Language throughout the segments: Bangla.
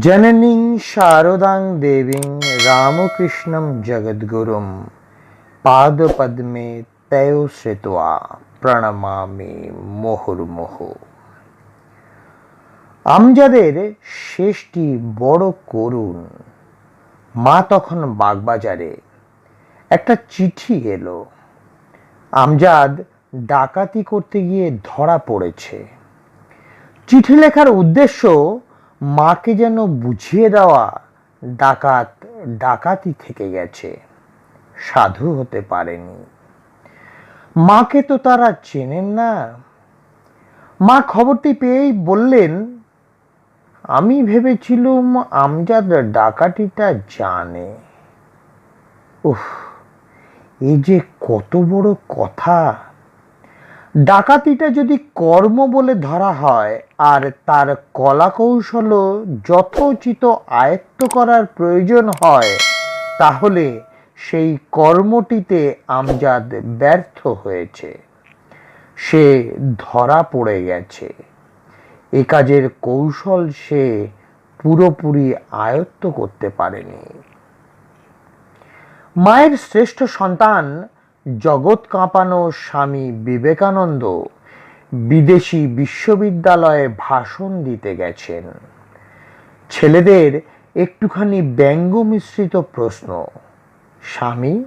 জননীং শারদাং দেবীং রামকৃষ্ণম জগদ্গুরুম পাদপদ্মে তয় শ্রিত্বা প্রণমামি মুহুর্মুহু আমজাদের শেষটি বড় করুণ। মা তখন বাগবাজারে একটা চিঠি এলো। আমজাদ ডাকাতি করতে গিয়ে ধরা পড়েছে। চিঠি লেখার উদ্দেশ্য মাকে যেন বুঝিয়ে দেওয়া ডাকাত, ডাকাতি থেকে গেছে। সাধু হতে পারেনি। মাকে তো তারা চেনেন না। মা খবরটি পেয়েই বললেন, আমি ভেবেছিলুম আমজাদ ডাকাতিটা জানে। উফ এই যে কত বড় কথা! ডাকাতিটা যদি কর্ম বলে ধরা হয়, আর তার কলা কৌশলও যথোচিত আয়ত্ত করার প্রয়োজন হয়, তাহলে সেই কর্মটিতে আমজাদ ব্যর্থ হয়েছে। সে ধরা পড়ে গেছে। এ কাজের কৌশল সে পুরোপুরি আয়ত্ত করতে পারেনি। মায়ের শ্রেষ্ঠ সন্তান জগৎ কাঁপানো স্বামী বিবেকানন্দ বিদেশি বিশ্ববিদ্যালয়ে ভাষণ দিতে গেছেন। ছেলেদের একটুখানি ব্যঙ্গ মিশ্রিত প্রশ্ন, স্বামী,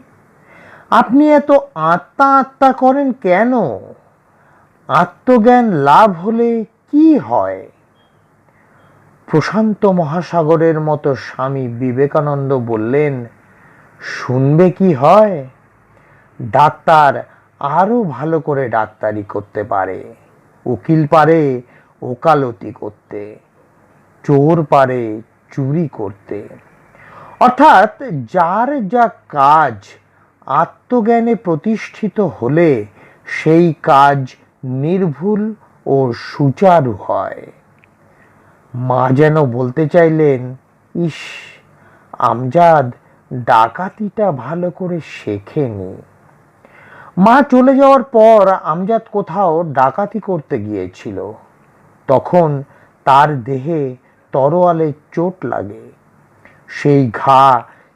আপনি এত আত্মা আত্মা করেন কেন? আত্মজ্ঞান লাভ হলে কি হয়? প্রশান্ত মহাসাগরের মতো স্বামী বিবেকানন্দ বললেন, শুনবে কি হয়? ডাক্তার আরও ভালো করে ডাক্তারি করতে পারে। উকিল পারে, ওকালতি করতে, চোর পারে, চুরি করতে। অর্থাৎ যার যা কাজ আত্মজ্ঞানে প্রতিষ্ঠিত হলে সেই কাজ নির্ভুল ও সুচারু হয়। মা যেন বলতে চাইলেন, ইস, আমজাদ, ডাকাতিটা ভালো করে শেখেনি। মা চলে যাওয়ার পর আমজাদ কোথাও ডাকাতি করতে গিয়েছিল। তখন তার দেহে তরোয়ালে চোট লাগে। সেই ঘা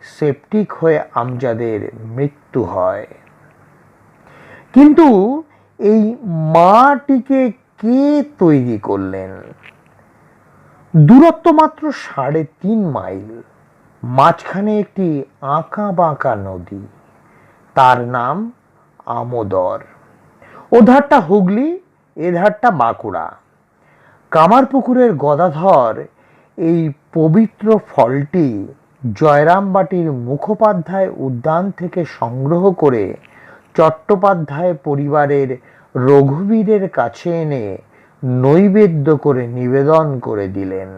সেপটিক হয়ে আমজাদের মৃত্যু হয়। কিন্তু এই মাটিকে কে তৈরি করলেন? দূরত্ব মাত্র সাড়ে তিন মাইল, মাঝখানে একটি আঁকা বাঁকা নদী। তার নাম আমোদর। ওধারটা হুগলি এধারটা বাঁকুড়া। কামারপুকুরের গদাধর, এই পবিত্র ফলটি জয়রামবাটির মুখোপাধ্যায় উদ্যান থেকে সংগ্রহ করে চট্টোপাধ্যায় পরিবারের রঘুবীরের কাছে এনে নৈবেদ্য করে নিবেদন করে দিলেন।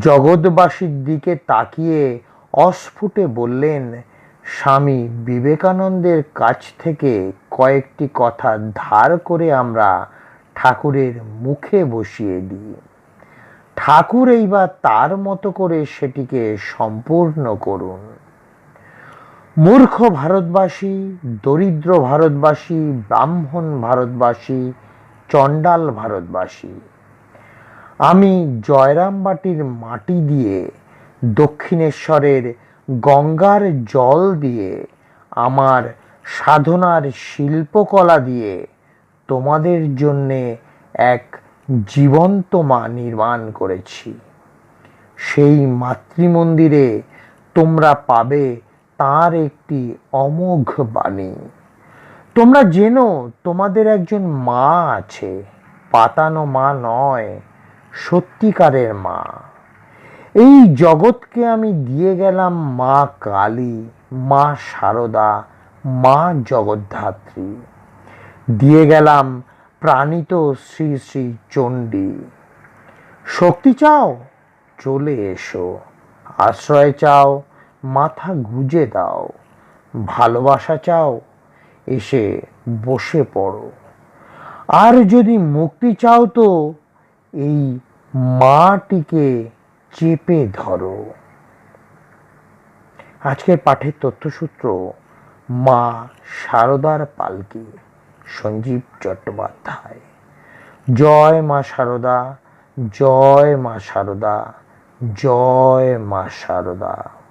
জগৎবাসীর দিকে তাকিয়ে অস্ফুটে বললেন স্বামী বিবেকানন্দের কাছ থেকে কয়েকটি কথা ধার করে আমরা ঠাকুরের মুখে বসিয়ে দিই। ঠাকুর এইবার তার মতো করে সেটিকে সম্পূর্ণ করুন। মূর্খ ভারতবাসী, দরিদ্র ভারতবাসী, ব্রাহ্মণ ভারতবাসী, চণ্ডাল ভারতবাসী, আমি জয়রামবাটির মাটি দিয়ে দক্ষিণেশ্বরের গঙ্গার জল দিয়ে, আমার সাধনার শিল্পকলা দিয়ে তোমাদের জন্যে এক জীবন্ত মা নির্মাণ করেছি। সেই মাতৃমন্দিরে তোমরা পাবে তার একটি অমোঘ বাণী। তোমরা জেনো তোমাদের একজন মা আছে, পাতানো মা নয়, সত্যিকারের মা। এই জগৎকে আমি দিয়ে গেলাম মা কালী, মা সারদা, মা জগদ্ধাত্রী। দিয়ে গেলাম প্রাণিত শ্রী শ্রী চণ্ডী। শক্তি চাও, চলে এসো। আশ্রয় চাও, মাথা গুজে দাও। ভালোবাসা চাও, এসে বসে পড়ো। আর যদি মুক্তি চাও তো এই মাটিকে চেপে ধরো। আজকের পাঠের তথ্যসূত্র, মা সারদার পালকি, সঞ্জীব চট্টোপাধ্যায়। জয় মা সারদা, জয় মা সারদা, জয় মা শারদা